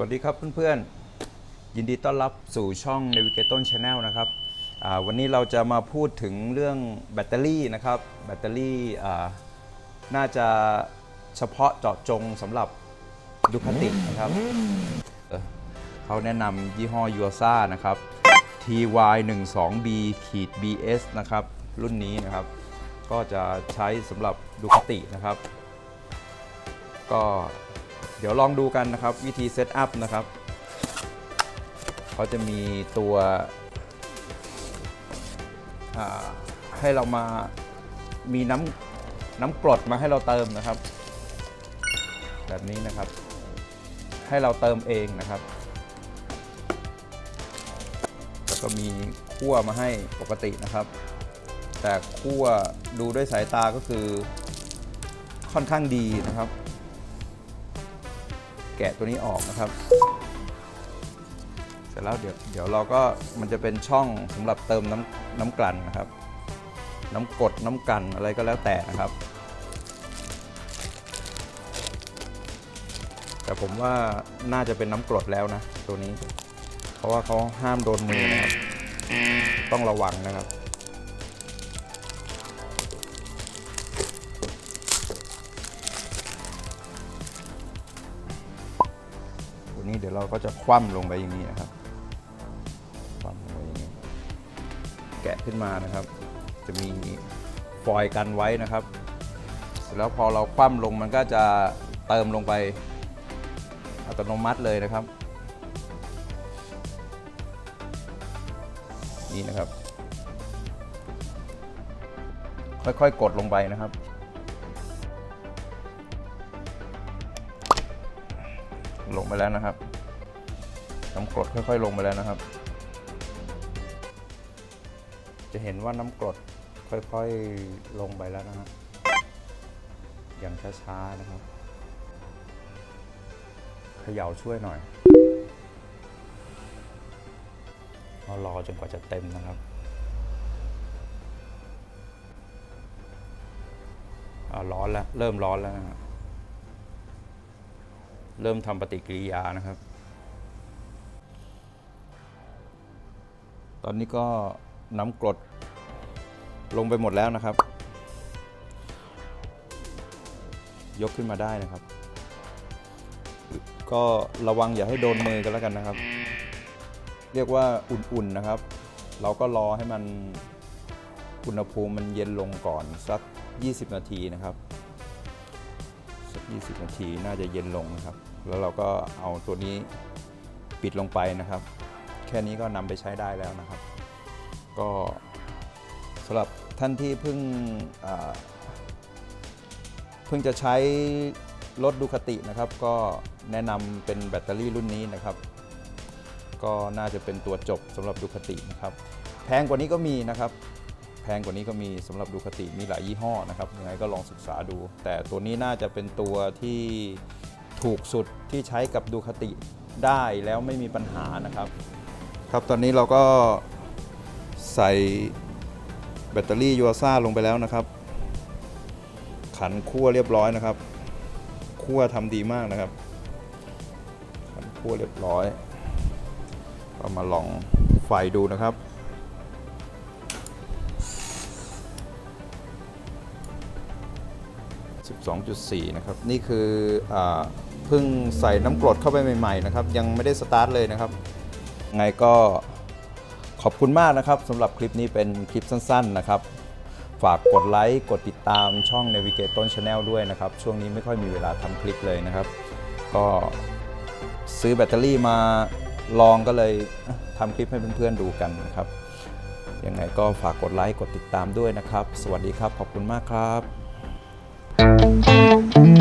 วัสดีครับเพื่อนๆ ยินดีต้อนรับสู่ช่อง Navigator Channel นะครับวันนี้เราจะมาพูดถึงเรื่องแบตเตอรี่นะครับแบตเตอรี่น่าจะเฉพาะเจาะจงสำหรับดูคาตินะครับเเขาแนะนำยี่ห้อ u a s a นะครับ TY 1 2 B ขีด BS นะครับ รุ่นนี้นะครับ ก็จะใช้สำหรับดูคาตินะครับ ก็ เดี๋ยวลองดูกันนะครับ วิธีเซตอัพนะครับเขาจะมีตัวให้เรามามีน้ำน้ำกรดมาให้เราเติมนะครับ แบบนี้นะครับ ให้เราเติมเองนะครับ แล้วก็มีคั่วมาให้ปกตินะครับ แต่คั่วดูด้วยสายตาก็คือค่อนข้างดีนะครับ แกะตัวนี้ออกนะครับ เสร็จแล้วเดี๋ยวเดี๋ยวเราก็มันจะเป็นช่องสำหรับเติมน้ำน้ำกลั่นนะครับ น้ำกรดน้ำกลั่นอะไรก็แล้วแต่นะครับ แต่ผมว่าน่าจะเป็นน้ำกรดแล้วนะ ตัวนี้ เพราะว่าเขาห้ามโดนมือนะครับ ต้องระวังนะครับ ดี๋ยวเราก็จะคว่ำลงไปอย่างนี้นะครับคว่ำลงไปอย่างนี้ แกะขึ้นมานะครับ จะมีฟอยล์กันไว้นะครับ เสร็จแล้วพอเราคว่ำลงมันก็จะเติมลงไปอัตโนมัติเลยนะครับ นี่นะครับ ค่อยๆ กดลงไปนะครับ ลงไปแล้วนะครับน้ำกรดค่อยๆ ลงไปแล้วนะครับ จะเห็นว่าน้ำกรดค่อยๆลงไปแล้วนะครับอย่างช้าๆนะครับเขย่าช่วยหน่อยเรารอจนกว่าจะเต็มนะครับร้อนแล้ว เริ่มร้อนแล้วนะครับ เริ่มทำปฏิกิริยานะครับ ตอนนี้ก็น้ำกรดลงไปหมดแล้วนะครับ ยกขึ้นมาได้นะครับ ก็ระวังอย่าให้โดนมือกันแล้วกันนะครับ เรียกว่าอุ่นๆนะครับ เราก็รอให้มันอุณหภูมิมันเย็นลงก่อนสัก 20 นาทีนะครับ 20 นาทีน่าจะเย็นลงนะครับ แล้วเราก็เอาตัวนี้ปิดลงไปนะครับ แค่นี้ก็นำไปใช้ได้แล้วนะครับ ก็สำหรับท่านที่เพิ่งเพิ่งจะใช้รถดูคตินะครับ ก็แนะนำเป็นแบตเตอรี่รุ่นนี้นะครับ ก็น่าจะเป็นตัวจบสำหรับดูคตินะครับ แพงกว่านี้ก็มีนะครับ พงกว่านี้ก็มีสำหรับดูคติมีหลายยี่ห้อนะครับยังไงก็ลองศึกษาดู แต่ตัวนี้น่าจะเป็นตัวที่ถูกสุดที่ใช้กับดูคติได้แล้วไม่มีปัญหานะครับ ครับตอนนี้เราก็ใส่แบตเตอรี่ยูอาซ่าลงไปแล้วนะครับ ขันคั่วเรียบร้อยนะครับคั่วทำดีมากนะครับขันคั่วเรียบร้อยก็มาลองไฟดูนะครับ 12.4 นะครับ นี่คืออเพิ่งใส่น้ำกรดเข้าไปใหม่ๆนะครับ ยังไม่ได้สตาร์ทเลยนะครับ ไงก็ขอบคุณมากนะครับสำหรับคลิปนี้เป็นคลิปสั้นๆนะครับ ฝากกดไลค์ กดติดตามช่อง Navigator Channel ด้วยนะครับ ช่วงนี้ไม่ค่อยมีเวลาทำคลิปเลยนะครับ ก็ซื้อแบตเตอรี่มาลองก็เลยทำคลิปให้เพื่อนๆดูกันนะครับยังไงก็ฝากกดไลค์ กดติดตามด้วยนะครับ สวัสดีครับ ขอบคุณมากครับ うん